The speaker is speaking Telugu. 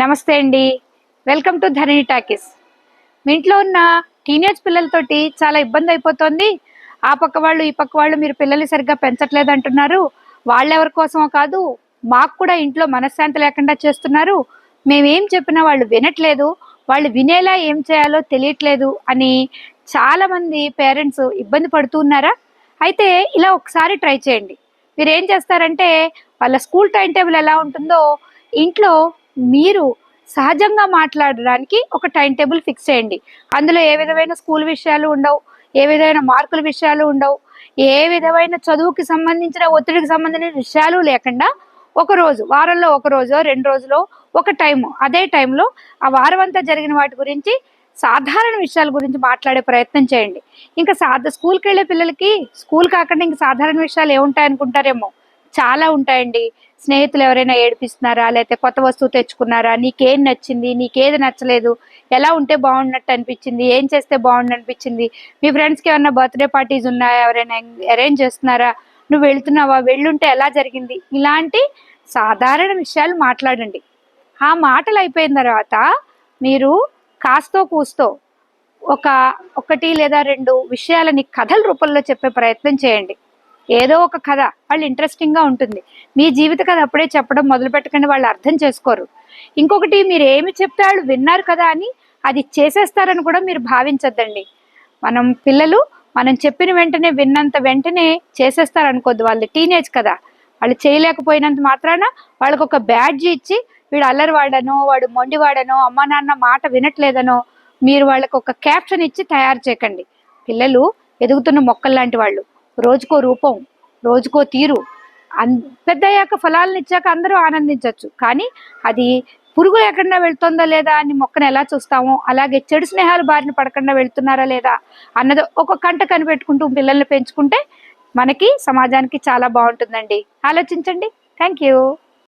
నమస్తే అండి. వెల్కమ్ టు ధరణి టాకీస్ మీ ఇంట్లో ఉన్న టీనేజ్ పిల్లలతోటి చాలా ఇబ్బంది అయిపోతుంది. ఆ పక్క వాళ్ళు ఈ పక్క వాళ్ళు మీరు పిల్లల్ని సరిగ్గా పెంచట్లేదు అంటున్నారు. వాళ్ళెవరి కోసమో కాదు మాకు కూడా ఇంట్లో మనశ్శాంతి లేకుండా చేస్తున్నారు. మేమేం చెప్పినా వాళ్ళు వినట్లేదు. వాళ్ళు వినేలా ఏం చేయాలో తెలియట్లేదు అని చాలామంది పేరెంట్స్ ఇబ్బంది పడుతూ ఉన్నారా? అయితే ఇలా ఒకసారి ట్రై చేయండి. మీరు ఏం చేస్తారంటే వాళ్ళ స్కూల్ టైం టేబుల్ ఎలా ఉంటుందో ఇంట్లో మీరు సహజంగా మాట్లాడడానికి ఒక టైం టేబుల్ ఫిక్స్ చేయండి. అందులో ఏ విధమైన స్కూల్ విషయాలు ఉండవు ఏ విధమైన మార్కుల విషయాలు ఉండవు ఏ విధమైన చదువుకి సంబంధించిన ఒత్తిడికి సంబంధించిన విషయాలు లేకుండా ఒక రోజు వారంలో ఒక రోజు రెండు రోజులో ఒక టైం అదే టైంలో ఆ వారం అంతా జరిగిన వాటి గురించి సాధారణ విషయాల గురించి మాట్లాడే ప్రయత్నం చేయండి. ఇంకా సాధ స్కూల్కి వెళ్ళే పిల్లలకి స్కూల్ కాకుండా ఇంకా సాధారణ విషయాలు ఏముంటాయి అనుకుంటారేమో? చాలా ఉంటాయండి. స్నేహితులు ఎవరైనా ఏడిపిస్తున్నారా? లేకపోతే కొత్త వస్తువు తెచ్చుకున్నారా? నీకేం నచ్చింది? నీకేది నచ్చలేదు? ఎలా ఉంటే బాగున్నట్టు అనిపించింది? ఏం చేస్తే బాగుండు అనిపించింది? మీ ఫ్రెండ్స్కి ఏమైనా బర్త్డే పార్టీస్ ఉన్నాయా ఎవరైనా అరేంజ్ చేస్తున్నారా? నువ్వు వెళ్తున్నావా? వెళ్ళుంటే ఎలా జరిగింది? ఇలాంటి సాధారణ విషయాలు మాట్లాడండి. ఆ మాటలు అయిపోయిన తర్వాత మీరు కాస్తో కూస్తో ఒక ఒకటి లేదా రెండు విషయాలని కథల రూపంలో చెప్పే ప్రయత్నం చేయండి. ఏదో ఒక కథ వాళ్ళు ఇంట్రెస్టింగ్గా ఉంటుంది. మీ జీవిత కథ అప్పుడే చెప్పడం మొదలు పెట్టకండి వాళ్ళు అర్థం చేసుకోరు. ఇంకొకటి మీరు ఏమి చెప్తే వాళ్ళు విన్నారు కదా అని అది చేసేస్తారని కూడా మీరు భావించొద్దండి. మనం పిల్లలు మనం చెప్పిన వెంటనే విన్నంత వెంటనే చేసేస్తారనుకోద్దు వాళ్ళు టీనేజ్ కదా. వాళ్ళు చేయలేకపోయినంత మాత్రాన వాళ్ళకు ఒక బ్యాడ్జ్ ఇచ్చి వీడు అల్లరి వాడనో వాడు మొండివాడనో అమ్మ నాన్న మాట వినట్లేదనో మీరు వాళ్ళకు ఒక క్యాప్షన్ ఇచ్చి తయారు చేయకండి. పిల్లలు ఎదుగుతున్న మొక్కల్లాంటి వాళ్ళు. రోజుకో రూపం రోజుకో తీరు. అన్ పెద్దయ్యాక ఫలాలను ఇచ్చాక అందరూ ఆనందించవచ్చు కానీ అది పురుగు ఎక్కడన్నా వెళ్తుందా లేదా అని మొక్కను ఎలా చూస్తామో అలాగే చెడు స్నేహాలు బారిన పడకుండా వెళ్తున్నారా లేదా అన్నది ఒక కంట కనిపెట్టుకుంటూ పిల్లల్ని పెంచుకుంటే మనకి సమాజానికి చాలా బాగుంటుందండి. ఆలోచించండి. Thank you